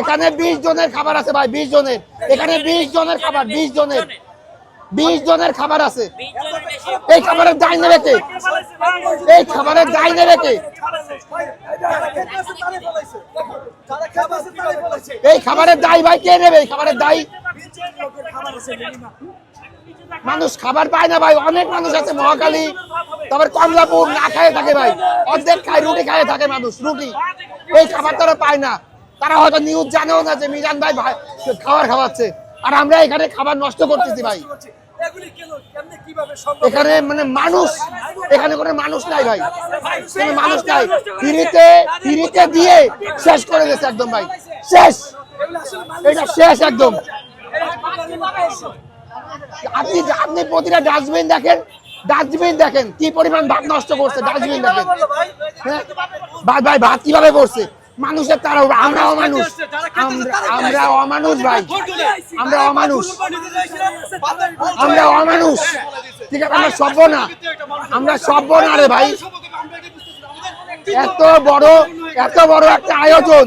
এখানে বিশ জনের খাবার আছে ভাই, বিশ জনের। এখানে বিশ জনের খাবার, বিশ জনের। বিশ জনের খাবার আছে। এই খাবারের দায় নেবে কে? এই খাবারের দায় নেবে কে? এই খাবারের দায় ভাই কে নেবে? এই খাবারের দায় মানুষ খাবার পায় না ভাই, অনেক মানুষ আছে মহাকালী তারপর কমলাপুর না খায় থাকে ভাই, অর্ধেক খায়, রুটি খায় থাকে মানুষ, রুটি। এই খাবার তারা পায় না। তারা হয়তো নিউজ জানেও না যে মিজান ভাই খাবার খাওয়াচ্ছে। আর আমরা এখানে খাবার নষ্ট করতেছি ভাই। এখানে মানে মানুষ এখানে কোনো মানুষ নাই ভাই। মানুষ নাই। ফিরিতে ফিরিতে দিয়ে শেষ করে একদম ভাই। শেষ। এটা শেষ একদম। আপনি আপনি প্রতিটা ডাস্টবিন দেখেন। ডাস্টবিন দেখেন। কি পরিমাণ ভাত নষ্ট করছে ডাস্টবিন দেখেন। হ্যাঁ? ভাই ভাই ভাত কীভাবে করছে? মানুষের তারা আমরা অমানুষ। আমরা অমানুষ ভাই। আমরা অমানুষ। আমরা অমানুষ। ঠিক আছে আমরা সভ্য না। আমরা সভ্য না রে ভাই। এত বড় এত বড় একটা আয়োজন।